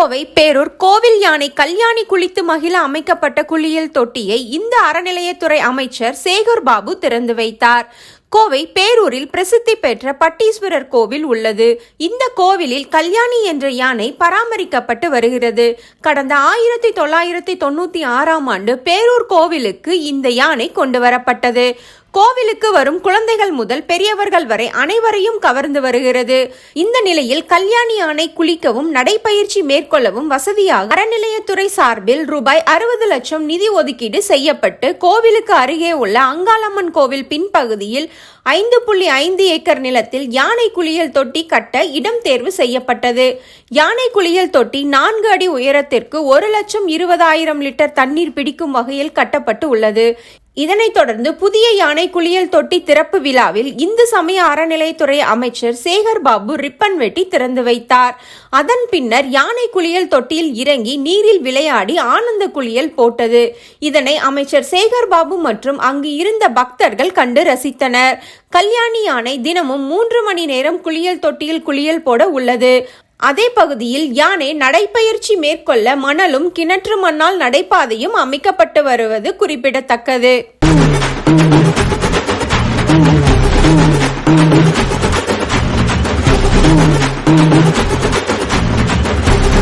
கோவை பேரூர் கோவில் யானை கல்யாணி குளித்து மகிழ அமைக்கப்பட்ட குளியல் தொட்டியை இந்த அறநிலையத்துறை அமைச்சர் சேகர் பாபு திறந்து வைத்தார். கோவை பேரூரில் பிரசித்தி பெற்ற பட்டீஸ்வரர் கோவில் உள்ளது. இந்த கோவிலில் கல்யாணி என்ற யானை பராமரிக்கப்பட்டு வருகிறது. கடந்த ஆயிரத்தி தொள்ளாயிரத்தி தொண்ணூத்தி ஆறாம் ஆண்டு பேரூர் கோவிலுக்கு இந்த யானை கொண்டு வரப்பட்டது. கோவிலுக்கு வரும் குழந்தைகள் முதல் பெரியவர்கள் வரை அனைவரையும் கவர்ந்து வருகிறது. இந்த நிலையில் கல்யாணி யானை குளிக்கவும் நடைப்பயிற்சி மேற்கொள்ளவும் வசதியாக அறநிலையத்துறை சார்பில் ரூபாய் அறுபது லட்சம் நிதி ஒதுக்கீடு செய்யப்பட்டு கோவிலுக்கு அருகே உள்ள அங்காளம்மன் கோவில் பின்பகுதியில் ஐந்து புள்ளி ஐந்து ஏக்கர் நிலத்தில் யானை குளியல் தொட்டி கட்ட இடம் தேர்வு செய்யப்பட்டது. யானை குளியல் தொட்டி நான்கு அடி உயரத்திற்கு ஒரு லட்சம் இருபதாயிரம் லிட்டர் தண்ணீர் பிடிக்கும் வகையில் கட்டப்பட்டு உள்ளது. இதனைத் தொடர்ந்து புதிய யானை குளியல் தொட்டி திறப்பு விழாவில் இந்து சமய அறநிலையத்துறை அமைச்சர் சேகர் பாபு ரிப்பன் வெட்டி திறந்து வைத்தார். அதன் பின்னர் யானை குளியல் தொட்டியில் இறங்கி நீரில் விளையாடி ஆனந்த குளியல் போட்டது. இதனை அமைச்சர் சேகர் பாபு மற்றும் அங்கு இருந்த பக்தர்கள் கண்டு ரசித்தனர். கல்யாணி யானை தினமும் மூன்று மணி நேரம் குளியல் தொட்டியில் குளியல் போட உள்ளது. அதே பகுதியில் யானை நடைப்பயிற்சி மேற்கொள்ள மணலும் கிணற்று மண்ணால் நடைபாதையும் அமைக்கப்பட்டு வருவது குறிப்பிடத்தக்கது.